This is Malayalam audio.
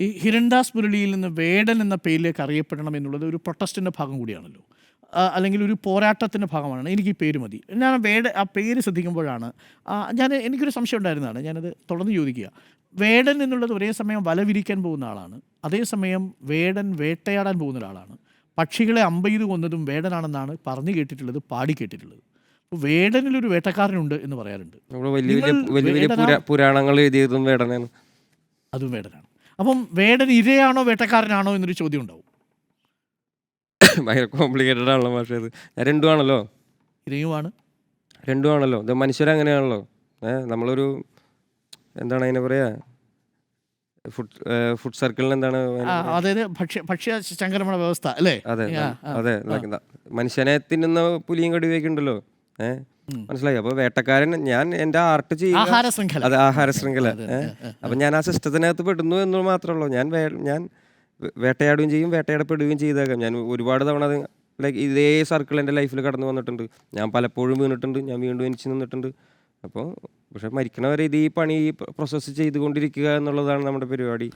ഈ ഹിരൺദാസ് മുരളിയിൽ നിന്ന് വേടൻ എന്ന പേരിലേക്ക് അറിയപ്പെടണം എന്നുള്ളത് ഒരു പ്രൊട്ടസ്റ്റിന്റെ ഭാഗം കൂടിയാണല്ലോ. അല്ലെങ്കിൽ ഒരു പോരാട്ടത്തിന്റെ ഭാഗമാണ്. എനിക്ക് ഈ പേര് മതി. ഞാൻ വേട ആ പേര് ശ്രദ്ധിക്കുമ്പോഴാണ് ഞാൻ എനിക്കൊരു സംശയം ഉണ്ടായിരുന്നതാണ്. ഞാനത് തുടർന്ന് ചോദിക്കുക. വേടൻ എന്നുള്ളത് ഒരേ സമയം വല വിരിക്കാൻ പോകുന്ന ആളാണ്. അതേസമയം വേടൻ വേട്ടയാടാൻ പോകുന്ന ഒരാളാണ്. പക്ഷികളെ അമ്പെയ്ത് കൊന്നതും വേടനാണെന്നാണ് പറഞ്ഞു കേട്ടിട്ടുള്ളത് പാടി കേട്ടിട്ടുള്ളത്. അപ്പോൾ വേടനിലൊരു വേട്ടക്കാരനുണ്ട് എന്ന് പറയാറുണ്ട്. പുരാണങ്ങൾ എഴുതിയതും വേടനാണ്. അതും വേടനാണ്. അപ്പം വേടൻ ഇരയാണോ വേട്ടക്കാരനാണോ എന്നൊരു ചോദ്യം ഉണ്ടാവും ഭയങ്കര കോംപ്ലിക്കേറ്റഡ് ആണല്ലോ പക്ഷേ ഇത്. ഞാൻ രണ്ടും ആണല്ലോ ഇരയുമാണ്. രണ്ടും ആണല്ലോ ഇത് മനുഷ്യരങ്ങനെയാണല്ലോ. ഏഹ് നമ്മളൊരു എന്താണ് അതിനെ പറയാ? ഫുഡ് ഫുഡ് സർക്കിളിന് എന്താണ് ആ, അതായത് ഭക്ഷ്യ ഭക്ഷ്യ സംക്രമണ വ്യവസ്ഥ അല്ലേ? അതെ ആ, ന- ആ, അതെ like മനുഷ്യനെ തിന്നുന്ന പുലിയും കടുവയൊക്കെ ഉണ്ടല്ലോ. ഏഹ് മനസ്സിലായി? അപ്പൊ വേട്ടക്കാരൻ ഞാൻ എന്റെ ആർട്ട് ചെയ്യുന്ന ആഹാര ശൃംഖല. അതെ ആഹാര ശൃംഖല. ഏഹ് അപ്പൊ ഞാൻ ആ സിസ്റ്റത്തിനകത്ത് പെടുന്നു എന്ന് മാത്രമേ ഉള്ളൂ ഞാൻ വേ- ഞാൻ വേ- വേട്ടയാടുകയും ചെയ്യും വേട്ടയാടപ്പെടുകയും ചെയ്തേക്കാം. ഞാൻ ഒരുപാട് തവണ അത് ലൈക്ക് ഇതേ സർക്കിൾ എന്റെ ലൈഫിൽ കടന്നു വന്നിട്ടുണ്ട്. ഞാൻ പലപ്പോഴും വീണിട്ടുണ്ട് ഞാൻ വീണ്ടും എനിച്ച് നിന്നിട്ടുണ്ട്. അപ്പോൾ പക്ഷെ മരിക്കണവരെ ഇത് ഈ പണി ഈ പ്രോസസ്സ് ചെയ്തുകൊണ്ടിരിക്കുക എന്നുള്ളതാണ് നമ്മുടെ പരിപാടി.